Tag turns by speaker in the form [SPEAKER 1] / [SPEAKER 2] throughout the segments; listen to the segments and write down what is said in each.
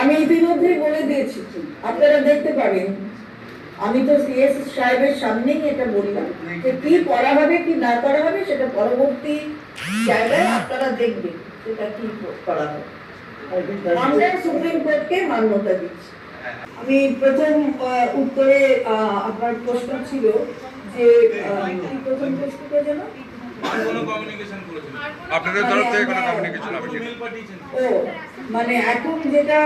[SPEAKER 1] আমি ইতিমধ্যেই বলে দিয়েছি। আপনারা দেখতে পাবেন। আমি তো সিএস সাহেবের সামনেই এটা বললাম যে কি করা হবে, কি না করা হবে, সেটা পরবর্তী জায়গায় আপনারা দেখবেন সেটা কি করা হবে। আমরা সুপ্রিম কোর্টকে মান্যতা দিচ্ছি। আমি প্রথম উত্তরে আপনার প্রশ্ন ছিল যে প্রথম প্রশ্নটা যেন?
[SPEAKER 2] কোনো কমিউনিকেশন করেছেন?
[SPEAKER 3] আপনাদের তরফ থেকে কোনো কমিউনিকেশন হবে
[SPEAKER 1] ও মানে এখন যেটা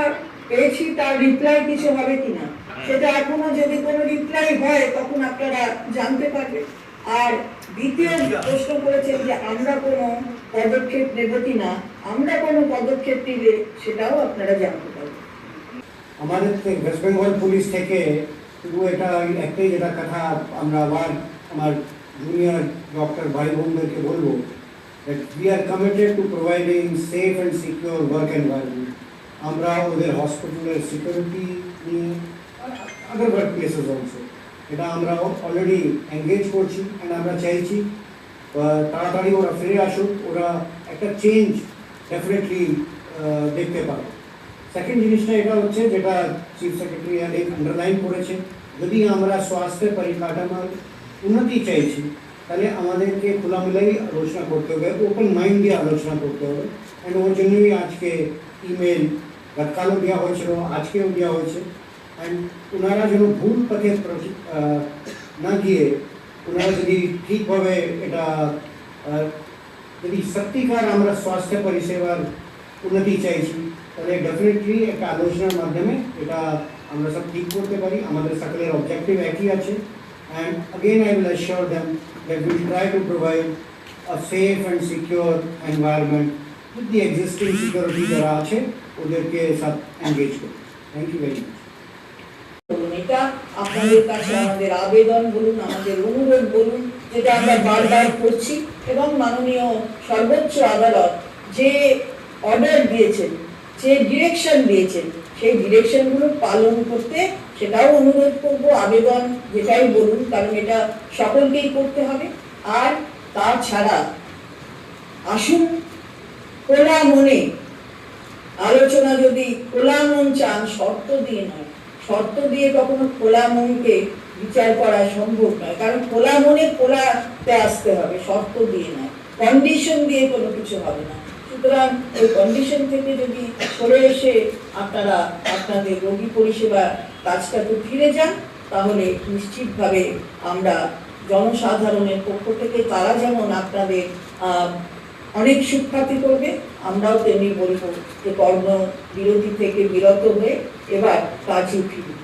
[SPEAKER 1] পেয়েছি তার রিপ্লাই কিছু হবে কিনা? সেটা এখনও যদি কোনো রিপ্লাই হয় তখন আপনারা জানতে পারবেন। আর দ্বিতীয় প্রশ্ন করেছেন যে আমরা কোনো পদক্ষেপ নেব কিনা? আমরা কোনো পদক্ষেপ নিলে সেটাও আপনারা জানতে পারবেন।
[SPEAKER 4] আমাদের ওয়েস্ট বেঙ্গল পুলিশ থেকে শুধু এটা ওই একটাই যেটা কথা আমরা আবার আমার জুনিয়র ডক্টর ভাই বোনদেরকে বলব that we are committed to providing safe and secure work environment. আমরা ওদের হসপিটালের সিকিউরিটি নিয়ে আদার ওয়ার্ক প্লেসেস অলসো এটা আমরা অলরেডি এঙ্গেজ করছি অ্যান্ড আমরা চাইছি তাড়াতাড়ি ওরা ফিরে আসুক, ওরা একটা চেঞ্জ ডেফিনেটলি দেখতে পাবে। সেকেন্ড জিনিসটা এটা হচ্ছে যেটা চিফ সেক্রেটারি আন্ডারলাইন করেছে, যদি আমরা স্বাস্থ্য পরিকাঠামোর উন্নতি চাইছি তাহলে আমাদেরকে খোলামেলাই আলোচনা করতে হবে ওপেন মাইন্ড দিয়ে আলোচনা করতে হবে অ্যান্ড ওর জন্যই আজকে ইমেল গতকালও দেওয়া হয়েছিল আজকেও দেওয়া হয়েছে অ্যান্ড ওনারা যেন ভুল পথে প্রচি- আহ, না গিয়ে ওনারা যদি ঠিকভাবে এটা আহ, যদি সত্যিকার আমরা স্বাস্থ্য পরিষেবার উন্নতি চাইছি তাহলে ডেফিনেটলি একটা আলোচনার মাধ্যমে এটা আমরা সব ঠিক করতে পারি আমাদের সকলের অবজেক্টিভ একই আছে and again, I will assure them that we will try to provide a safe and secure environment with the existing security যারা আছে ওদেরকে সব এনগেজ করবে থ্যাংক ইউ ভেরি মাচ
[SPEAKER 1] এটা আপনাদের কাছে আমাদের আবেদন বলুন, আমাদের অনুরোধ বলুন, যেটা আমরা বারবার করছি, এবং মাননীয় সর্বোচ্চ আদালত যে অর্ডার দিয়েছেন যে ডিরেকশন দিয়েছেন, সেই ডিরেকশনগুলো পালন করতে সেটাও অনুরোধ করব, আবেদন যেটাই বলুন, কারণ এটা সকলকেই করতে হবে। আর তাছাড়া আসুন, খোলা মনে আলোচনা যদি খোলা মন চান, শর্ত দিয়ে নয়। শর্ত দিয়ে কখনো খোলা মনকে বিচার করা সম্ভব নয়, কারণ খোলা মনে খোলাতে আসতে হবে, শর্ত দিয়ে নয়। কন্ডিশন দিয়ে কোনো কিছু হবে না। সুতরাং ওই কন্ডিশন থেকে যদি সরে এসে আপনারা আপনাদের রোগী পরিষেবা কাজটাতে ফিরে যান, তাহলে নিশ্চিতভাবে আমরা জনসাধারণের পক্ষ থেকে তারা যেমন আপনাদের অনেক সুখ্যাতি করবে, আমরাও তেমনি বলব যে কর্ম বিরতি থেকে বিরত হয়ে এবার কাজে ফিরি